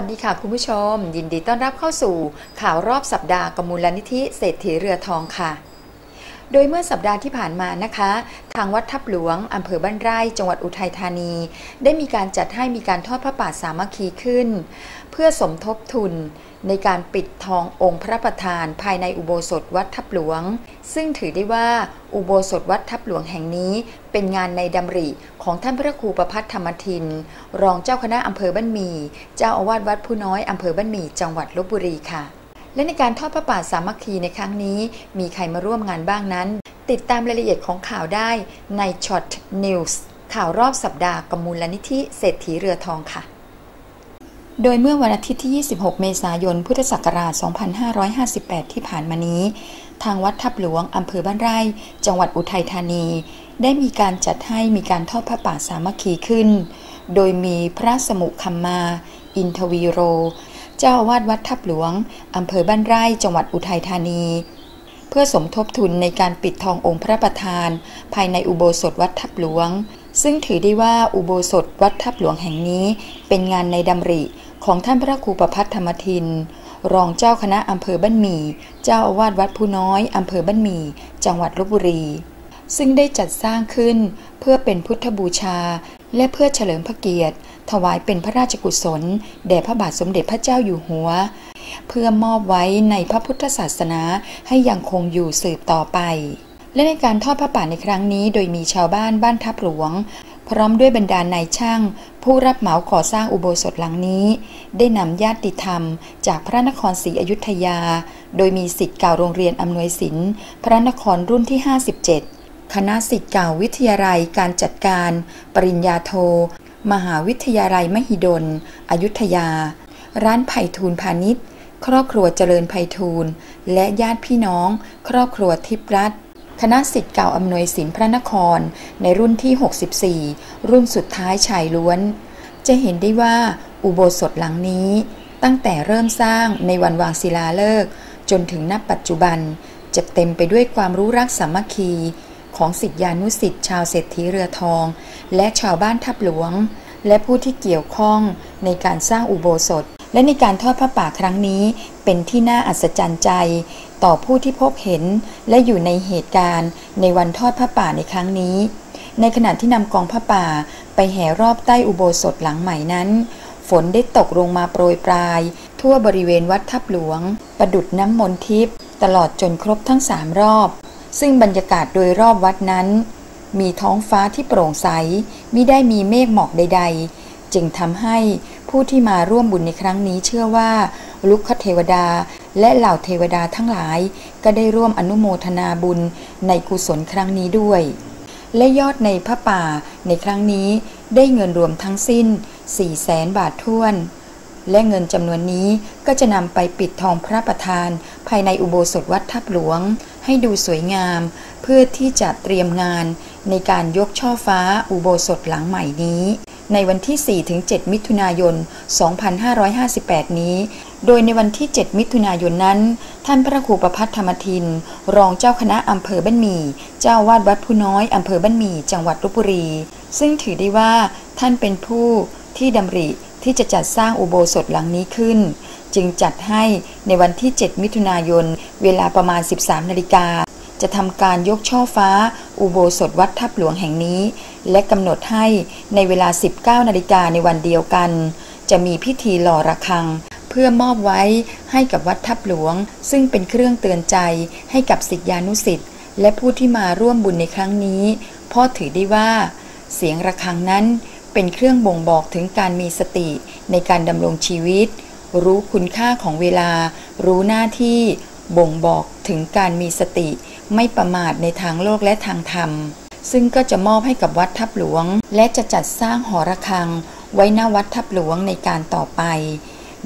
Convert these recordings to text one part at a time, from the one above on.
สวัสดีค่ะคุณผู้ชม ยินดีต้อนรับเข้าสู่ข่าวรอบสัปดาห์กมูลนิธิเศรษฐีเรือทองค่ะ โดยเมื่อสัปดาห์ที่ผ่านมานะคะ ทางวัดทับหลวงอำเภอบ้านไร่ จังหวัดอุทัยธานี ได้มีการจัดให้มีการทอดพระป่าสามัคคีขึ้น เพื่อสมทบทุน ในการปิดทององค์พระประธานภายในอุโบสถวัดทับหลวง ซึ่งถือได้ว่าอุโบสถวัดทับหลวงแห่งนี้ เป็นงานในดำริของท่านพระครูประพัฒธรรมทิน รองเจ้าคณะอำเภอบ้านมี เจ้าอาวาสวัดผู้น้อยอำเภอบ้านมีจังหวัดลบบุรีค่ะ และในการทอดพระป่าสามัคคีในครั้งนี้ มีใครมาร่วมงานบ้างนั้น ติดตามรายละเอียดของข่าวได้ในช็อตนิวส์ข่าวรอบสัปดาห์กมูลนิธิเศรษฐีเรือทองค่ะ โดยเมื่อวันอาทิตย์ที่ 26 เมษายน พุทธศักราช 2558 ที่ผ่านมานี้ ทางวัดทับหลวงอำเภอบ้านไร่ จังหวัดอุทัยธานี ได้มีการจัดให้มีการทอดพระป่าสามัคคีขึ้น โดยมีพระสมุคัมมา อินทวีโร เจ้าอาวาสวัดทับหลวงอำเภอบ้านไร่ จังหวัดอุทัยธานี เพื่อสมทบทุนในการปิดทององค์พระประธาน ภายในอุโบสถวัดทับหลวง ซึ่งถือได้ว่าอุโบสถวัดทับหลวงแห่งนี้เป็นงานในดำริ ของท่านพระครูประพัฒธรรมทิน รองเจ้าคณะอำเภอบ้านหมี่เจ้าอาวาสวัดผู้น้อยอำเภอบ้านหมี่จังหวัดลบบุรี ซึ่งได้จัดสร้างขึ้นเพื่อเป็นพุทธบูชา และเพื่อเฉลิมพระเกียรติ ถวายเป็นพระราชกุศล แด่พระบาทสมเด็จพระเจ้าอยู่หัว เพื่อมอบไว้ในพระพุทธศาสนาให้ยังคงอยู่สืบต่อไปและในการทอดพระป่าในครั้งนี้โดยมีชาวบ้านบ้านทับหลวง พร้อมด้วยบรรดานายช่าง ผู้รับเหมาก่อสร้างอุโบสถหลังนี้ ได้นำญาติธรรม จากพระนครศรีอยุธยา โดยมีสิทธิ์เก่าโรงเรียนอำนวยศิลป์พระนครรุ่นที่ 57 คณะสิทธิ์เก่าวิทยาลัยการจัดการ ปริญญาโท มหาวิทยาลัยมหิดล อยุธยา ร้านไผ่ทูลพาณิชย์ ครอบครัวเจริญไผ่ทูลและญาติพี่น้อง ครอบครัวทิพรัตน์ คณะสิทธิ์เก่าอำนวยศิลป์พระนคร ในรุ่นที่ 64 รุ่นสุดท้ายชายล้วน จะเห็นได้ว่าอุโบสถหลังนี้ ตั้งแต่เริ่มสร้างในวันวางศิลาฤกษ์จนถึงนับปัจจุบัน จะเต็มไปด้วยความรู้รักสามัคคีของสิทธิานุสิทธิ์ชาวเศรษฐีเรือทอง และชาวบ้านทับหลวง และผู้ที่เกี่ยวข้องในการสร้างอุโบสถ และในการทอดพระป่าครั้งนี้เป็นที่น่าอัศจรรย์ใจ ต่อผู้ที่พบเห็นและอยู่ในเหตุการณ์ในวันทอดพระป่าในครั้งนี้ ในขณะที่นำกองพระป่าไปแห่รอบใต้อุโบสถหลังใหม่นั้น ฝนได้ตกลงมาโปรยปลาย ทั่วบริเวณวัดทับหลวง ประดุดน้ำมนทิพย์ตลอดจนครบทั้งสามรอบ ซึ่งบรรยากาศโดยรอบวัดนั้น มีท้องฟ้าที่โปร่งใสมิได้มีเมฆหมอกใด ๆ จึงทำให้ผู้ที่มาร่วมบุญในครั้งนี้เชื่อว่าลุกคเทวดา และเหล่าเทวดาทั้งหลายก็ได้ร่วมอนุโมทนาบุญในกุศลครั้งนี้ด้วย และยอดในพระป่าในครั้งนี้ได้เงินรวมทั้งสิ้น 4 0 0แสนบาทท้วน และเงินจำนวนนี้ก็จะนำไปปิดทองพระประธาน ภายในอุโบสถวัดทับหลวง ให้ดูสวยงาม เพื่อที่จะเตรียมงานในการยกช่อฟ้าอุโบสถหลังใหม่นี้ในวันที่ 4-7 มิถุนายน 2558 นี้ โดยในวันที่ 7 มิถุนายนนั้น ท่านพระครูประพัฒธรรมทิน รองเจ้าคณะอำเภอบ้านหมี่ เจ้าวาดวัดผู้น้อยอำเภอบ้านหมี่ จังหวัดลบบุรี ซึ่งถือได้ว่าท่านเป็นผู้ที่ดำริที่จะจัดสร้างอุโบสถหลังนี้ขึ้น จึงจัดให้ในวันที่ 7 มิถุนายน เวลาประมาณ 13 นาฬิกา จะทำการยกช่อฟ้า อุโบสถวัดทับหลวงแห่งนี้ และกำหนดให้ในเวลา 19 นาฬิกาในวันเดียวกัน จะมีพิธีหล่อระฆัง เพื่อมอบไว้ให้กับวัดทับหลวง ซึ่งเป็นเครื่องเตือนใจให้กับสิทธิานุสิทธิ์และผู้ที่มาร่วมบุญในครั้งนี้ พ่อถือได้ว่า เสียงระฆังนั้นเป็นเครื่องบ่งบอกถึงการมีสติในการดำรงชีวิต รู้คุณค่าของเวลา รู้หน้าที่บ่งบอกถึงการมีสติ ไม่ประมาทในทางโลกและทางธรรม ซึ่งก็จะมอบให้กับวัดทับหลวง และจะจัดสร้างหอระฆัง ไว้หน้าวัดทับหลวงในการต่อไป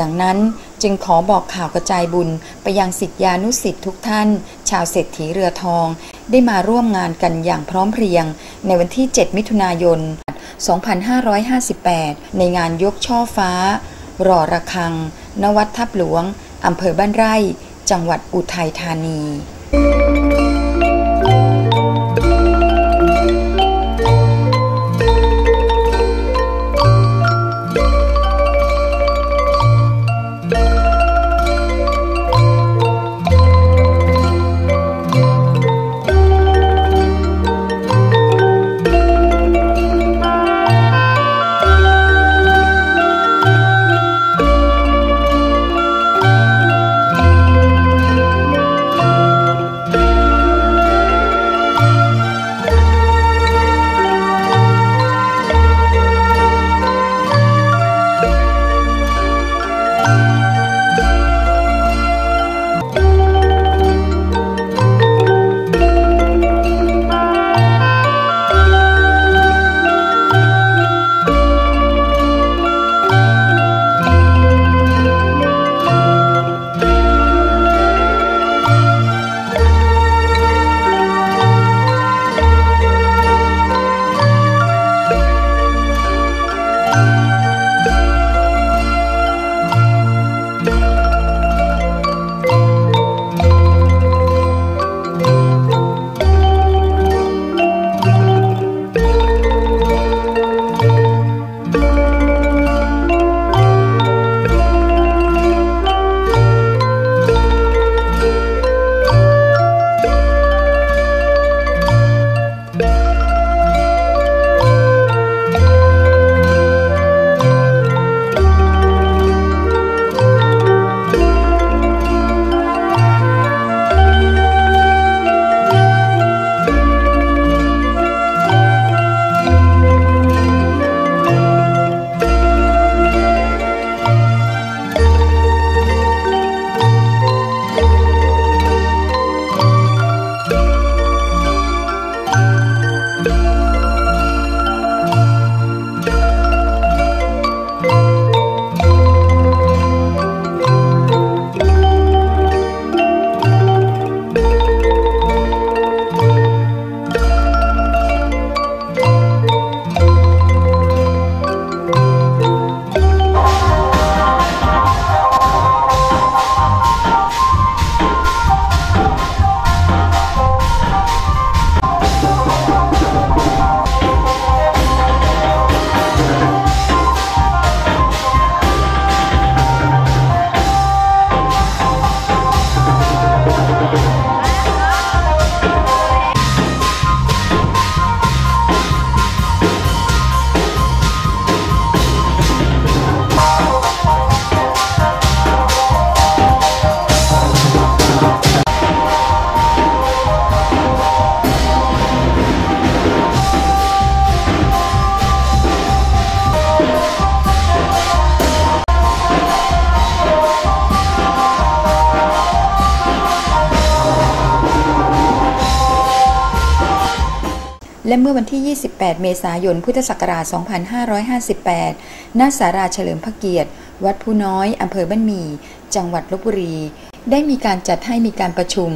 ดังนั้นจึงขอบอกข่าวกระจายบุญไปยังสิทธิานุสิทธิ์ทุกท่าน ชาวเศรษฐีเรือทอง ได้มาร่วมงานกันอย่างพร้อมเพรียง ในวันที่ 7 มิถุนายน 2558 ในงานยกช่อฟ้า รอระคัง นวัดทับหลวงอำเภอบ้านไร่ จังหวัดอุทัยธานี และเมื่อวันที่ 28 เมษายน พุทธศักราช 2558ณสาราเฉลิมพระเกียรติ วัดผู้น้อย อำเภอบ้านหมี่ จังหวัดลบบุรี ได้มีการจัดให้มีการประชุม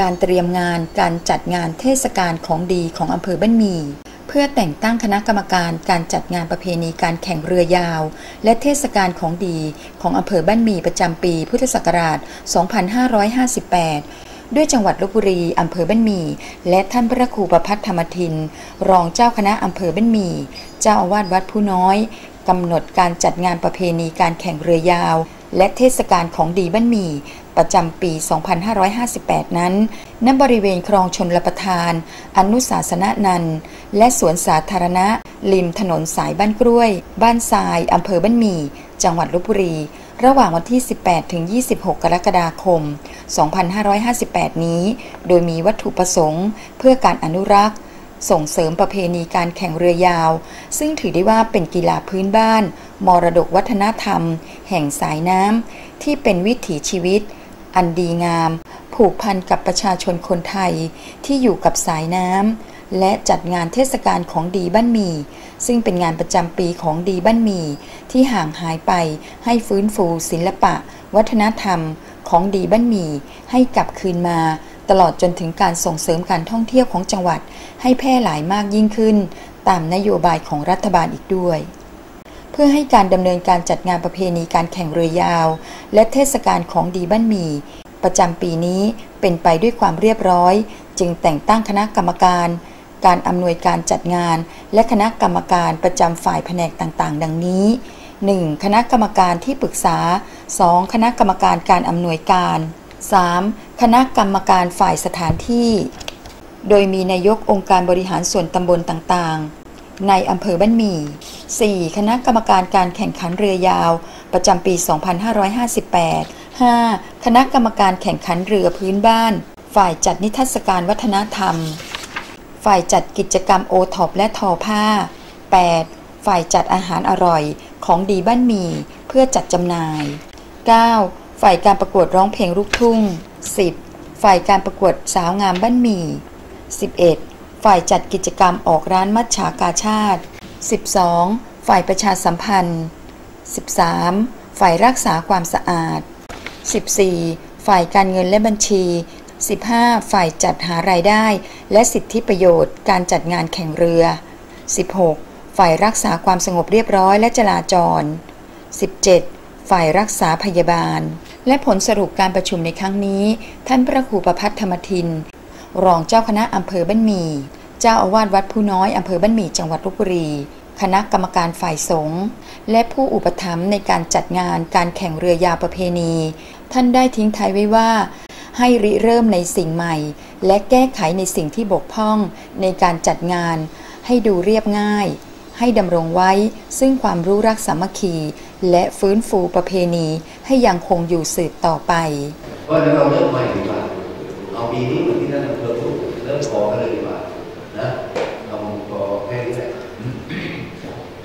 การเตรียมงาน การจัดงานเทศกาลของดีของอำเภอบ้านหมี่เพื่อแต่งตั้งคณะกรรมการการจัดงานประเพณีการแข่งเรือยาว และเทศกาลของดีของอำเภอบ้านหมี่ประจำปี พุทธศักราช 2558 ด้วยจังหวัดลบบุรีอำเภอบ้านมี และท่านพระครูประพัฒธรรมทิน รองเจ้าคณะอำเภอบ้านมี เจ้าอาวาสวัดผู้น้อยกำหนดการจัดงานประเพณีการแข่งเรือยาว และเทศกาลของดีบ้านมี ประจำปี 2558 นั้น ณ บริเวณคลองชนลประทาน อนุสาสนนัน และสวนสาธารณะ ริมถนนสายบ้านกล้วย บ้านทรายอำเภอบ้านมี จังหวัดลบบุรี ระหว่างวันที่ 18 ถึง 26 กรกฎาคม 2558 นี้ โดยมีวัตถุประสงค์ เพื่อการอนุรักษ์ ส่งเสริมประเพณีการแข่งเรือยาว ซึ่งถือได้ว่าเป็นกีฬาพื้นบ้าน มรดกวัฒนธรรม แห่งสายน้ำ ที่เป็นวิถีชีวิต อันดีงาม ผูกพันกับประชาชนคนไทยที่อยู่กับสายน้ำ และจัดงานเทศกาลของดีบ้านหมี ซึ่งเป็นงานประจำปีของดีบ้านหมี ที่ห่างหายไปให้ฟื้นฟูศิลปะ วัฒนธรรมของดีบ้านหมี ให้กลับคืนมา ตลอดจนถึงการส่งเสริมการท่องเที่ยวของจังหวัด ให้แพร่หลายมากยิ่งขึ้น ตามนโยบายของรัฐบาลอีกด้วยเพื่อให้การดำเนินการจัดงานประเพณีการแข่งเรือยาว และเทศกาลของดีบ้านหมี ประจำปีนี้เป็นไปด้วยความเรียบร้อย จึงแต่งตั้งคณะกรรมการ การอำนวยการจัดงาน และคณะกรรมการประจำฝ่ายแผนกต่างๆ ดังนี้ 1. คณะกรรมการที่ปรึกษา 2. คณะกรรมการการอำนวยการ 3. คณะกรรมการฝ่ายสถานที่ โดยมีนายกองค์การบริหารส่วนตำบลต่างๆ ในอำเภอบ้านหมี่ 4. คณะกรรมการการแข่งขันเรือยาว ประจำปี 2558 5. คณะกรรมการแข่งขันเรือพื้นบ้าน ฝ่ายจัดนิทรรศการวัฒนธรรม ฝ่ายจัดกิจกรรมโอท็อปและทอผ้า 8. ฝ่ายจัดอาหารอร่อยของดีบ้านมีเพื่อจัดจำหน่าย 9. ฝ่ายการประกวดร้องเพลงลูกทุ่ง 10. ฝ่ายการประกวดสาวงามบ้านมี 11. ฝ่ายจัดกิจกรรมออกร้านมัชฉากาชาติ 12. ฝ่ายประชาสัมพันธ์ 13. ฝ่ายรักษาความสะอาด 14. ฝ่ายการเงินและบัญชี 15. ฝ่ายจัดหารายได้ และสิทธิประโยชน์ การจัดงานแข่งเรือ 16. ฝ่ายรักษาความสงบเรียบร้อยและจราจร 17. ฝ่ายรักษาพยาบาล และผลสรุปการประชุมในครั้งนี้ ท่านพระครูประพัฒธรรมทิน รองเจ้าคณะอำเภอบ้านหมี่ เจ้าอาวาสวัดผู้น้อยอำเภอบ้านหมี่จังหวัดลบบุรีคณะกรรมการฝ่ายสงฆ์และผู้อุปถัมภ์ในการจัดงานการแข่งเรือยาวประเพณี ท่านได้ทิ้งท้ายไว้ว่า ให้ริเริ่มในสิ่งใหม่ และแก้ไขในสิ่งที่บกพร่องในการจัดงาน ให้ดูเรียบง่าย ให้ดำรงไว้ซึ่งความรู้รักสามัคคี และฟื้นฟูประเพณีให้ยังคงอยู่สืบต่อไป เพราะนั้นเราเริ่มใหม่ดีกว่าเอาปีนี้เหมือนที่ท่านอำเภอพูดเริ่มขอกันเลยดีกว่านะเอาขอแค่นี้แหละ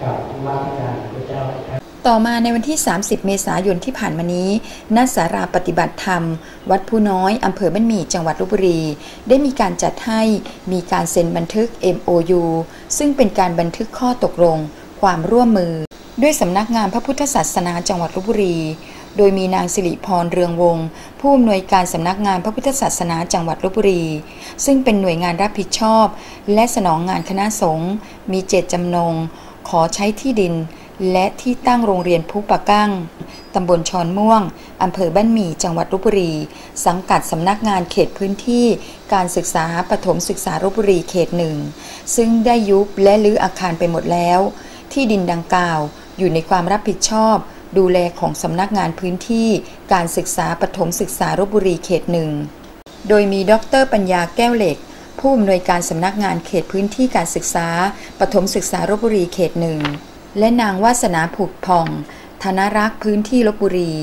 กับผู้ว่าราชการพระเจ้าท่าน ต่อมาในวันที่ 30 เมษายนที่ผ่านมานี้ณสาราปฏิบัติธรรม วัดผู้น้อย อำเภอบ้านหมี่จังหวัดลบบุรี ได้มีการจัดให้มีการเซ็นบันทึก MOU ซึ่งเป็นการบันทึกข้อตกลง ความร่วมมือ ด้วยสำนักงานพระพุทธศาสนาจังหวัดลบบุรี โดยมีนางสิริพรเรืองวงศ์ผู้อำนวยการสำนักงานพระพุทธศาสนาจังหวัดลบบุรี ซึ่งเป็นหน่วยงานรับผิดชอบ และสนองงานคณะสงฆ์มีเจตจำนง ขอใช้ที่ดิน และที่ตั้งโรงเรียนผู้ปะกั้ง ตำบลชอนม่วง อำเภอบ้านหมี่ จังหวัดลบบุรี สังกัดสำนักงานเขตพื้นที่ การศึกษาปฐมศึกษาลบบุรีเขตหนึ่ง ซึ่งได้ยุบและรื้ออาคารไปหมดแล้ว ที่ดินดังกล่าว อยู่ในความรับผิดชอบ ดูแลของสำนักงานพื้นที่ การศึกษาปฐมศึกษาลบบุรีเขตหนึ่ง โดยมีดรปัญญาแก้วเหล็กผู้อำนวยการสำนักงานเขตพื้นที่การศึกษาปฐมศึกษาลบบุรีเขตหนึ่ง และนางวาสนาผุดผ่อง ธนรักษ์พื้นที่ลบบุรี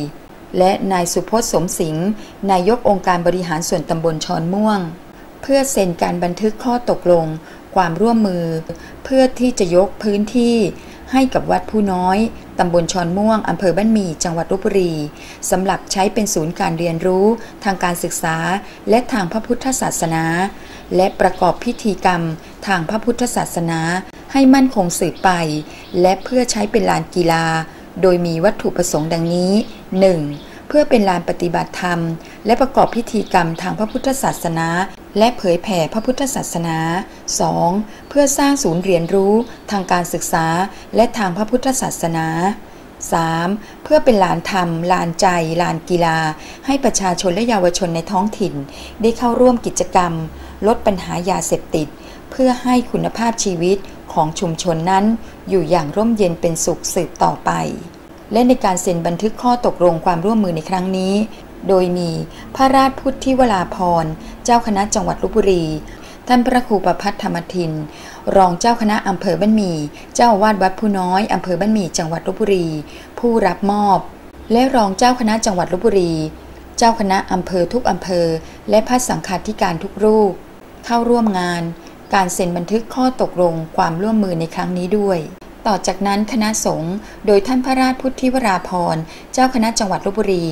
และนายสุพจน์สมสิงห์นายกองค์การบริหารส่วนตำบลชอนม่วง เพื่อเซ็นการบันทึกข้อตกลง ความร่วมมือ เพื่อที่จะยกพื้นที่ให้กับวัดผู้น้อย ตำบลชอนม่วง อำเภอบ้านหมี่ จังหวัดลบบุรี สำหรับใช้เป็นศูนย์การเรียนรู้ ทางการศึกษา และทางพระพุทธศาสนา และประกอบพิธีกรรมทางพระพุทธศาสนาให้มั่นคงสืบไป และเพื่อใช้เป็นลานกีฬา โดยมีวัตถุประสงค์ดังนี้ 1. เพื่อเป็นลานปฏิบัติธรรม และประกอบพิธีกรรมทางพระพุทธศาสนา และเผยแผ่พระพุทธศาสนา 2. เพื่อสร้างศูนย์เรียนรู้ทางการศึกษา และทางพระพุทธศาสนา 3. เพื่อเป็นลานธรรม ลานใจ ลานกีฬา ให้ประชาชนและเยาวชนในท้องถิ่น ได้เข้าร่วมกิจกรรม ลดปัญหายาเสพติด เพื่อให้คุณภาพชีวิตของชุมชนนั้น อยู่อย่างร่มเย็นเป็นสุขสืบต่อไป และในการเซ็นบันทึกข้อตกลงความร่วมมือในครั้งนี้ โดยมีพระราชพุทธิวราพรเจ้าคณะจังหวัดลบบุรี ท่านพระครูประพัฒธรรมทิน รองเจ้าคณะอำเภอบ้านหมี่เจ้าวาสวัดผู้น้อยอำเภอบ้านหมี่จังหวัดลบบุรี ผู้รับมอบ และรองเจ้าคณะจังหวัดลบบุรีเจ้าคณะอำเภอทุกอำเภอ และพระสังฆาธิการทุกรูป เข้าร่วมงาน การเซ็นบันทึกข้อตกลงความร่วมมือในครั้งนี้ด้วย ต่อจากนั้นคณะสงฆ์โดยท่านพระราชพุทธิวราพรเจ้าคณะจังหวัดลบบุรี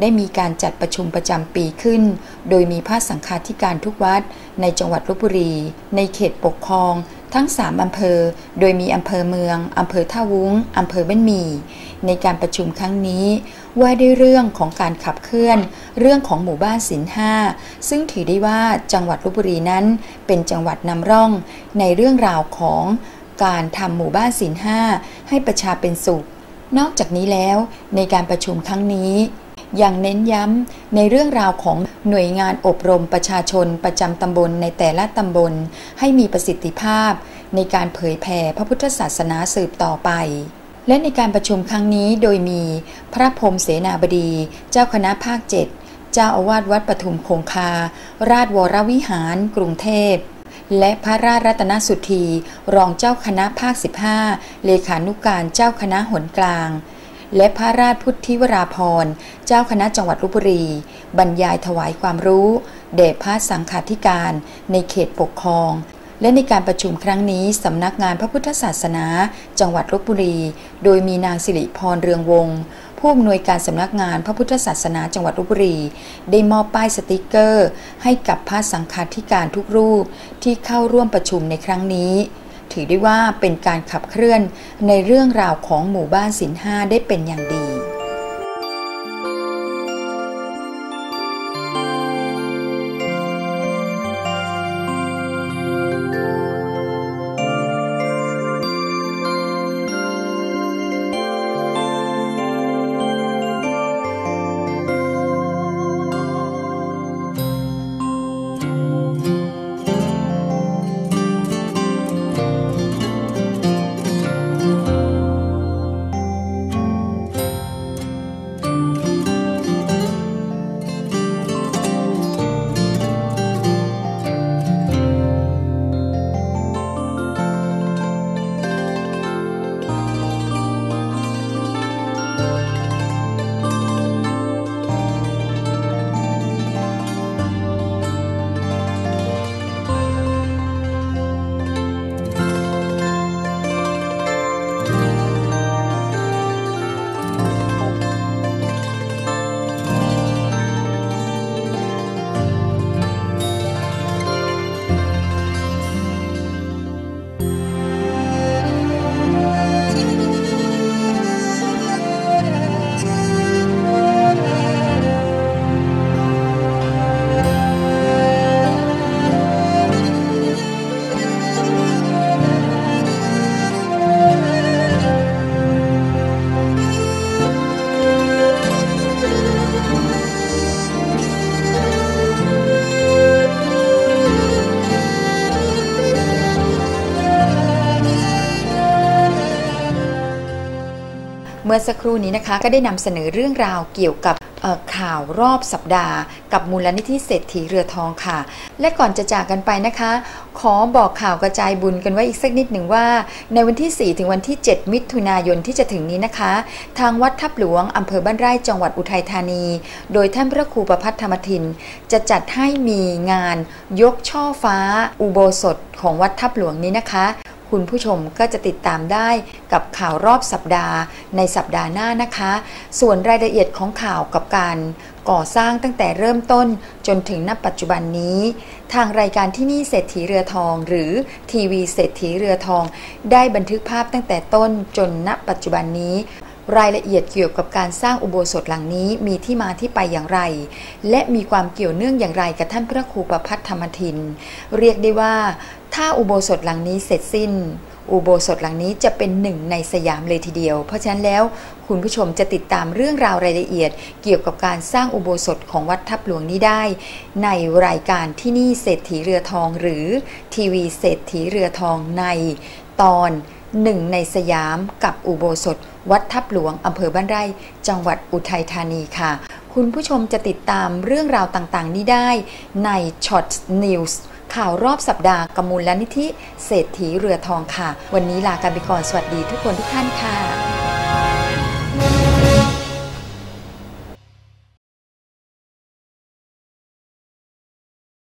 ได้มีการจัดประชุมประจำปีขึ้น โดยมีพระสังฆาธิการทุกวัดในจังหวัดลบบุรี ในเขตปกครอง ทั้ง 3 อำเภอ โดยมีอำเภอเมือง อำเภอท่าวุ้ง อำเภอบ้านหมี่ในการประชุมครั้งนี้ ว่าด้วยเรื่องของการขับเคลื่อน เรื่องของหมู่บ้านศิลห้า ซึ่งถือได้ว่าจังหวัดลบบุรีนั้น เป็นจังหวัดนำร่อง ในเรื่องราวของการทำหมู่บ้านศิลห้าให้ประชาเป็นสุข นอกจากนี้แล้วในการประชุมครั้งนี้ ยังเน้นย้ำในเรื่องราวของหน่วยงานอบรมประชาชนประจำตำบลในแต่ละตำบล ให้มีประสิทธิภาพ ในการเผยแผ่พระพุทธศาสนาสืบต่อไปและในการประชุมครั้งนี้โดยมีพระพรมเสนาบดี เจ้าคณะภาคเจ็ดเจ้าอาวาสวัดปทุมคงคา ราชวรวิหารกรุงเทพ และพระราชรัตนสุธี รองเจ้าคณะภาค 15 เลขานุการเจ้าคณะหนกลาง และพระราชพุทธิวราพรเจ้าคณะจังหวัดลบบุรี บรรยายถวายความรู้แด่พระสังฆาธิการในเขตปกครอง และในการประชุมครั้งนี้สำนักงานพระพุทธศาสนา จังหวัดลบบุรี โดยมีนางสิริพรเรืองวงศ์ผู้อำนวยการสำนักงานพระพุทธศาสนาจังหวัดลบบุรี ได้มอบป้ายสติกเกอร์ ให้กับพระสังฆาธิการทุกรูปที่เข้าร่วมประชุมในครั้งนี้ ถือได้ว่าเป็นการขับเคลื่อนในเรื่องราวของหมู่บ้านสินห้าได้เป็นอย่างดี มื่อสักครู่นี้นะคะ ก็ได้นำเสนอเรื่องราวเกี่ยวกับข่าวรอบสัปดาห์ กับมูลนิธิเศรษฐีเรือทองค่ะ และก่อนจะจากกันไปนะคะ ขอบอกข่าวกระจายบุญกันไว้อีกสักนิดหนึ่งว่า ในวันที่ 4 ถึงวันที่ 7 มิถุนายนที่จะถึงนี้นะคะ ทางวัดทับหลวงอำเภอบ้านไร่จังหวัดอุทัยธานี โดยท่านพระครูประพัฒธรรมทิน จะจัดให้มีงานยกช่อฟ้า อุโบสถของวัดทับหลวงนี้นะคะ คุณผู้ชมก็จะติดตามได้กับข่าวรอบสัปดาห์ในสัปดาห์หน้านะคะ ส่วนรายละเอียดของข่าวกับการก่อสร้างตั้งแต่เริ่มต้นจนถึงณปัจจุบันนี้ ทางรายการที่นี่เศรษฐีเรือทอง หรือทีวีเศรษฐีเรือทอง ได้บันทึกภาพตั้งแต่ต้นจนณปัจจุบันนี้ รายละเอียดเกี่ยวกับการสร้างอุโบสถหลังนี้มีที่มาที่ไปอย่างไร และมีความเกี่ยวเนื่องอย่างไรกับท่านพระครูประพัฒธรรมทิน เรียกได้ว่า ถ้าอุโบสถหลังนี้เสร็จสิ้น อุโบสถหลังนี้จะเป็นหนึ่งในสยามเลยทีเดียว เพราะฉะนั้นแล้วคุณผู้ชมจะติดตามเรื่องราวรายละเอียด เกี่ยวกับการสร้างอุโบสถของวัดทับหลวงนี้ได้ ในรายการที่นี่เศรษฐีเรือทองหรือทีวีเศรษฐีเรือทองในตอน หนึ่งในสยามกับอุโบสถ วัดทับหลวงอำเภอบ้านไร่ จังหวัดอุทัยธานีค่ะ คุณผู้ชมจะติดตามเรื่องราวต่างๆ นี้ได้ในช็อตนิวส์ข่าวรอบสัปดาห์กมูลและนิธิ เศรษฐีเรือทองค่ะ วันนี้ลากันไปก่อนสวัสดีทุกคนทุกท่านค่ะ